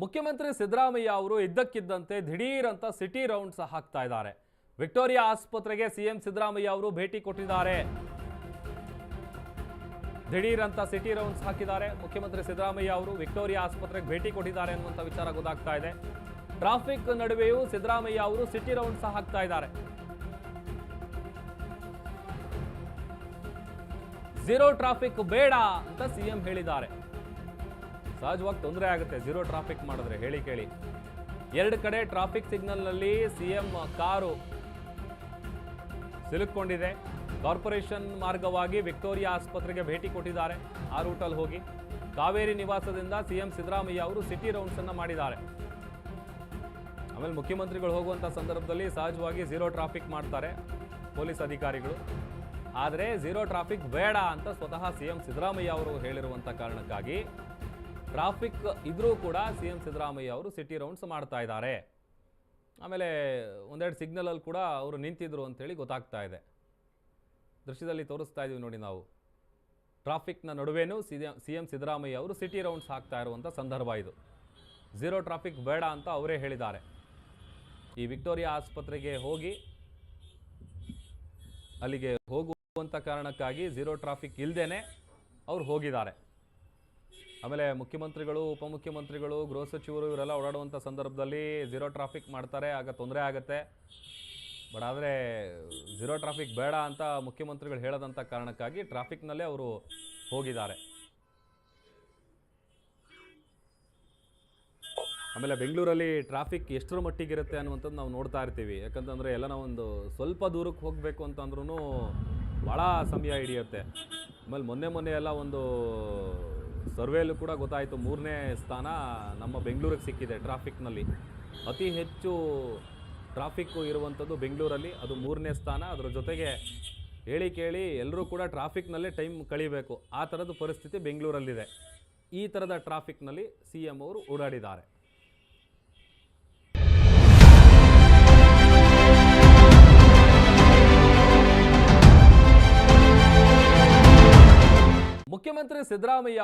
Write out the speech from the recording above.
ಮುಖ್ಯಮಂತ್ರಿ ಸಿದ್ದರಾಮಯ್ಯ ಅವರು ಇದ್ದಕ್ಕಿದ್ದಂತೆ ದಿಢೀರ್ ಅಂತ ಸಿಟಿ ರೌಂಡ್ಸ್ ಹಾಕ್ತಾ ಇದ್ದಾರೆ. ವಿಕ್ಟೋರಿಯಾ ಆಸ್ಪತ್ರೆಗೆ ಸಿಎಂ ಸಿದ್ದರಾಮಯ್ಯ ಅವರು ಭೇಟಿ ಕೊಟ್ಟಿದ್ದಾರೆ. ದಿಢೀರ್ ಅಂತ ಸಿಟಿ ರೌಂಡ್ಸ್ ಹಾಕಿದ್ದಾರೆ. ಮುಖ್ಯಮಂತ್ರಿ ಸಿದ್ದರಾಮಯ್ಯ ಅವರು ವಿಕ್ಟೋರಿಯಾ ಆಸ್ಪತ್ರೆಗೆ ಭೇಟಿ ಕೊಟ್ಟಿದ್ದಾರೆ ಅನ್ನುವಂಥ ವಿಚಾರ ಗೊತ್ತಾಗ್ತಾ ಇದೆ. ಟ್ರಾಫಿಕ್ ನಡುವೆಯೂ ಸಿದ್ದರಾಮಯ್ಯ ಅವರು ಸಿಟಿ ರೌಂಡ್ಸ್ ಹಾಕ್ತಾ ಇದ್ದಾರೆ. ಝೀರೋ ಟ್ರಾಫಿಕ್ ಬೇಡ ಅಂತ ಸಿಎಂ ಹೇಳಿದ್ದಾರೆ. ಸಹಜವಾಗಿ ತೊಂದರೆ ಆಗುತ್ತೆ. ಝೀರೋ ಟ್ರಾಫಿಕ್ ಮಾಡಿದ್ರೆ ಹೇಳಿ ಕೇಳಿ. ಎರಡು ಕಡೆ ಟ್ರಾಫಿಕ್ ಸಿಗ್ನಲ್ನಲ್ಲಿ ಸಿಎಂ ಕಾರು ಸಿಲುಕೊಂಡಿದೆ ಕಾರ್ಪೊರೇಷನ್ ಮಾರ್ಗವಾಗಿ ವಿಕ್ಟೋರಿಯಾ ಆಸ್ಪತ್ರೆಗೆ ಭೇಟಿ ಕೊಟ್ಟಿದ್ದಾರೆ. ಆ ರೂಟಲ್ಲಿ ಹೋಗಿ. ಕಾವೇರಿ ನಿವಾಸದಿಂದ ಸಿಎಂ ಸಿದ್ದರಾಮಯ್ಯ ಅವರು ಸಿಟಿ ರೌಂಡ್ಸ್ ಅನ್ನ ಮಾಡಿದ್ದಾರೆ. ಆಮೇಲೆ ಮುಖ್ಯಮಂತ್ರಿಗಳು ಹೋಗುವಂಥ ಸಂದರ್ಭದಲ್ಲಿ ಸಹಜವಾಗಿ ಝೀರೋ ಟ್ರಾಫಿಕ್ ಮಾಡ್ತಾರೆ ಪೊಲೀಸ್ ಅಧಿಕಾರಿಗಳು. ಆದರೆ ಝೀರೋ ಟ್ರಾಫಿಕ್ ಬೇಡ ಅಂತ ಸ್ವತಃ ಸಿಎಂ ಸಿದ್ದರಾಮಯ್ಯ ಅವರು ಹೇಳಿರುವಂಥ ಕಾರಣಕ್ಕಾಗಿ ಟ್ರಾಫಿಕ್ ಇದ್ರೂ ಕೂಡ ಸಿ ಎಂ ಸಿದ್ದರಾಮಯ್ಯ ಅವರು ಸಿಟಿ ರೌಂಡ್ಸ್ ಮಾಡ್ತಾ ಇದ್ದಾರೆ. ಆಮೇಲೆ ಒಂದೆರಡು ಸಿಗ್ನಲಲ್ಲಿ ಕೂಡ ಅವರು ನಿಂತಿದ್ರು ಅಂತೇಳಿ ಗೊತ್ತಾಗ್ತಾ ಇದೆ. ದೃಶ್ಯದಲ್ಲಿ ತೋರಿಸ್ತಾ ಇದೀವಿ ನೋಡಿ ನಾವು. ಟ್ರಾಫಿಕ್ನ ನಡುವೆನೂ ಸಿ ಎಂ ಸಿದ್ದರಾಮಯ್ಯ ಅವರು ಸಿಟಿ ರೌಂಡ್ಸ್ ಹಾಕ್ತಾ ಇರುವಂಥ ಸಂದರ್ಭ ಇದು. ಝೀರೋ ಟ್ರಾಫಿಕ್ ಬೇಡ ಅಂತ ಅವರೇ ಹೇಳಿದ್ದಾರೆ. ಈ ವಿಕ್ಟೋರಿಯಾ ಆಸ್ಪತ್ರೆಗೆ ಹೋಗಿ ಅಲ್ಲಿಗೆ ಹೋಗುವಂಥ ಕಾರಣಕ್ಕಾಗಿ ಝೀರೋ ಟ್ರಾಫಿಕ್ ಇಲ್ಲದೇನೆ ಅವ್ರು ಹೋಗಿದ್ದಾರೆ. ಆಮೇಲೆ ಮುಖ್ಯಮಂತ್ರಿಗಳು, ಉಪಮುಖ್ಯಮಂತ್ರಿಗಳು, ಗೃಹ ಸಚಿವರು ಇವರೆಲ್ಲ ಓಡಾಡುವಂಥ ಸಂದರ್ಭದಲ್ಲಿ ಝೀರೋ ಟ್ರಾಫಿಕ್ ಮಾಡ್ತಾರೆ, ಆಗ ತೊಂದರೆ ಆಗುತ್ತೆ. ಬಟ್ ಆದರೆ ಝೀರೋ ಟ್ರಾಫಿಕ್ ಬೇಡ ಅಂತ ಮುಖ್ಯಮಂತ್ರಿಗಳು ಹೇಳದಂಥ ಕಾರಣಕ್ಕಾಗಿ ಟ್ರಾಫಿಕ್ನಲ್ಲೇ ಅವರು ಹೋಗಿದ್ದಾರೆ. ಆಮೇಲೆ ಬೆಂಗಳೂರಲ್ಲಿ ಟ್ರಾಫಿಕ್ ಎಷ್ಟರ ಮಟ್ಟಿಗಿರುತ್ತೆ ಅನ್ನುವಂಥದ್ದು ನಾವು ನೋಡ್ತಾ ಇರ್ತೀವಿ. ಯಾಕಂತಂದರೆ ಎಲ್ಲ ನಾವೊಂದು ಸ್ವಲ್ಪ ದೂರಕ್ಕೆ ಹೋಗಬೇಕು ಅಂತಂದ್ರೂ ಭಾಳ ಸಮಯ ಹಿಡಿಯುತ್ತೆ. ಆಮೇಲೆ ಮೊನ್ನೆ ಮೊನ್ನೆ ಎಲ್ಲ ಒಂದು ಸರ್ವೇಲೂ ಕೂಡ ಗೊತ್ತಾಯಿತು. ಮೂರನೇ ಸ್ಥಾನ ನಮ್ಮ ಬೆಂಗಳೂರಿಗೆ ಸಿಕ್ಕಿದೆ ಟ್ರಾಫಿಕ್ನಲ್ಲಿ. ಅತಿ ಹೆಚ್ಚು ಟ್ರಾಫಿಕ್ಕು ಇರುವಂಥದ್ದು ಬೆಂಗಳೂರಲ್ಲಿ. ಅದು ಮೂರನೇ ಸ್ಥಾನ. ಅದರ ಜೊತೆಗೆ ಹೇಳಿ ಕೇಳಿ ಎಲ್ಲರೂ ಕೂಡ ಟ್ರಾಫಿಕ್ನಲ್ಲೇ ಟೈಮ್ ಕಳಿಬೇಕು. ಆ ಥರದ ಪರಿಸ್ಥಿತಿ ಬೆಂಗಳೂರಲ್ಲಿದೆ. ಈ ಥರದ ಟ್ರಾಫಿಕ್ನಲ್ಲಿ ಸಿ ಎಂ ಅವರು ಓಡಾಡಿದ್ದಾರೆ. ಮುಖ್ಯಮಂತ್ರಿ ಸಿದ್ದರಾಮಯ್ಯ